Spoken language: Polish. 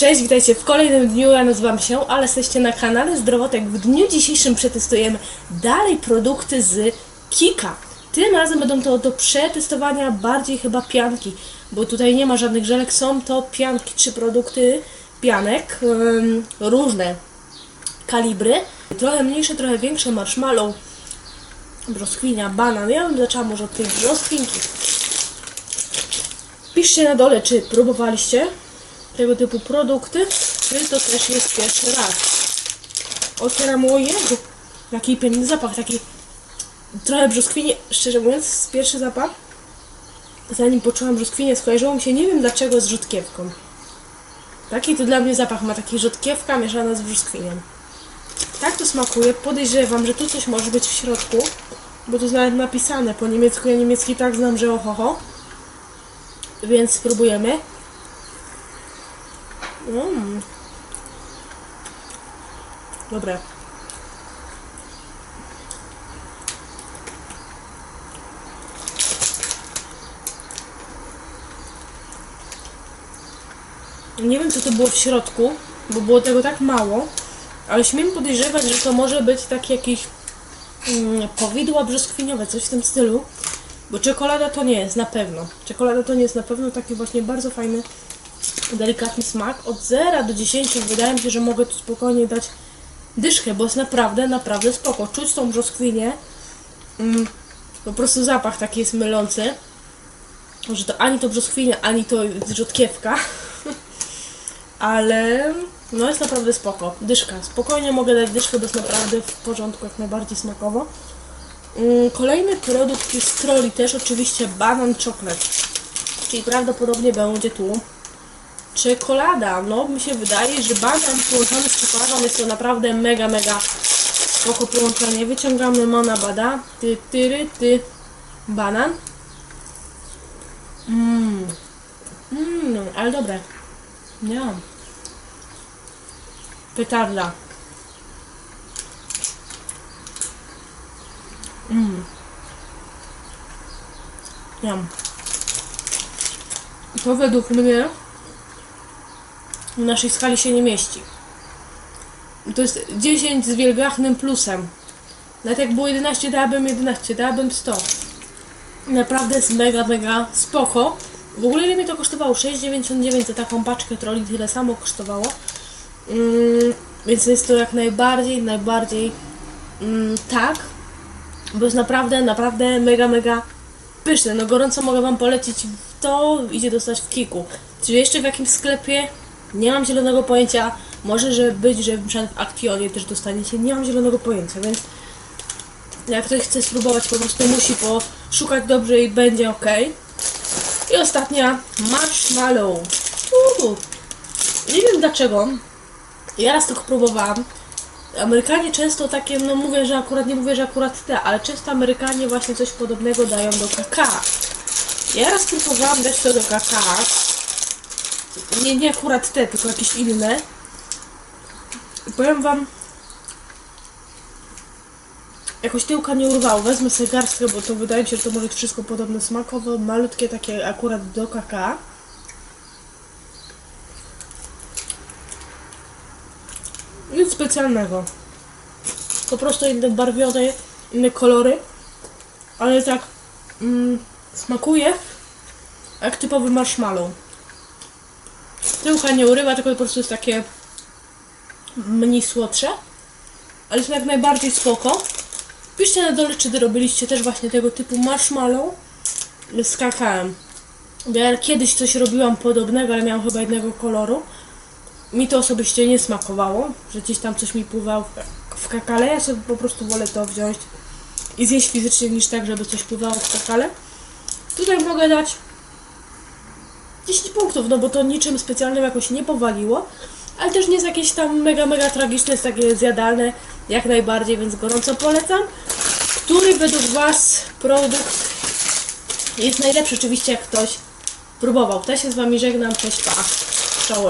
Cześć, witajcie w kolejnym dniu. Ja nazywam się, ale jesteście na kanale Zdrowotek. W dniu dzisiejszym przetestujemy dalej produkty z Kika. Tym razem będą to do przetestowania bardziej chyba pianki, bo tutaj nie ma żadnych żelek, są to pianki, trzy produkty pianek, różne kalibry, trochę mniejsze, trochę większe, marshmallow, brzoskwinia, banan. Ja bym zaczęła może od tej brzoskwinki. Piszcie na dole, czy próbowaliście tego typu produkty, czy to też jest pierwszy raz. Otwieram o Jezu, jaki piękny zapach, taki trochę brzoskwinie, szczerze mówiąc, pierwszy zapach, zanim poczułam brzoskwinię, skojarzyło mi się, nie wiem dlaczego, z rzodkiewką. Taki to dla mnie zapach ma, taki rzodkiewka mieszana z brzoskwinią. Tak to smakuje, podejrzewam, że tu coś może być w środku, bo tu jest nawet napisane po niemiecku, ja niemiecki tak znam, że ohoho. Więc spróbujemy. Mm. Dobre. Nie wiem, co to było w środku, bo było tego tak mało, ale śmiem podejrzewać, że to może być taki jakiś mm, powidła brzoskwiniowe, coś w tym stylu. Bo czekolada to nie jest, na pewno. Czekolada to nie jest na pewno taki właśnie bardzo fajny, delikatny smak. Od 0 do 10 wydaje mi się, że mogę tu spokojnie dać dyszkę, bo jest naprawdę, naprawdę spoko. Czuć tą brzoskwinię. Mm, po prostu zapach taki jest mylący. Że to ani to brzoskwinia, ani to rzodkiewka. Ale no jest naprawdę spoko. Dyszka. Spokojnie mogę dać dyszkę, bo jest naprawdę w porządku, jak najbardziej smakowo. Mm, Kolejny produkt jest troli też oczywiście banan czoklet. Czyli prawdopodobnie będzie tu czekolada. No mi się wydaje, że banan połączony z czekoladą jest to naprawdę mega, mega spoko połączenie. Wyciągamy mana bada. Ty, tyry, ty, banan. Mmm. Mmm, ale dobre. Nie. Petarda. Mm. Jam. To według mnie w naszej skali się nie mieści. To jest 10 z wielgachnym plusem. Nawet jak było 11, dałabym 11, dałabym 100. Naprawdę jest mega, mega spoko. W ogóle ile mi to kosztowało? 6,99 za taką paczkę troli, tyle samo kosztowało. Mm, więc jest to jak najbardziej, najbardziej mm, tak, bo jest naprawdę, naprawdę mega, mega pyszne. No gorąco mogę Wam polecić to idzie dostać w Kiku. Czy jeszcze w jakimś sklepie? Nie mam zielonego pojęcia. Może że być, że w Actionie też dostaniecie. Nie mam zielonego pojęcia, więc jak ktoś chce spróbować, po prostu musi poszukać dobrze i będzie ok. I ostatnia marshmallow. Uuu. Nie wiem dlaczego. Ja raz tylko próbowałam. Amerykanie często takie, no mówię, że akurat nie mówię, że akurat te, ale często Amerykanie właśnie coś podobnego dają do kakao. Ja raz próbowałam dać to do kakao. Nie, nie akurat te, tylko jakieś inne. I powiem wam, jakoś tyłka nie urwało. Wezmę sobie garstkę, bo to wydaje mi się, że to może być wszystko podobne smakowo. Malutkie takie akurat do kakao. Nic specjalnego. Po prostu inne barwione, inne kolory. Ale tak mm, smakuje jak typowy marshmallow. Tyłka nie urywa, tylko po prostu jest takie mniej słodsze. Ale jest jak najbardziej spoko. Piszcie na dole, czy robiliście też właśnie tego typu marshmallow z kakałem. Ja kiedyś coś robiłam podobnego, ale miałam chyba jednego koloru. Mi to osobiście nie smakowało, że gdzieś tam coś mi pływało w kakale. Ja sobie po prostu wolę to wziąć i zjeść fizycznie niż tak, żeby coś pływało w kakale. Tutaj mogę dać 10 punktów, no bo to niczym specjalnym jakoś nie powaliło, ale też nie jest jakieś tam mega, mega tragiczne, jest takie zjadalne jak najbardziej, więc gorąco polecam. Który według Was produkt jest najlepszy? Oczywiście jak ktoś próbował. Ja się z Wami żegnam, cześć, pa, czołem.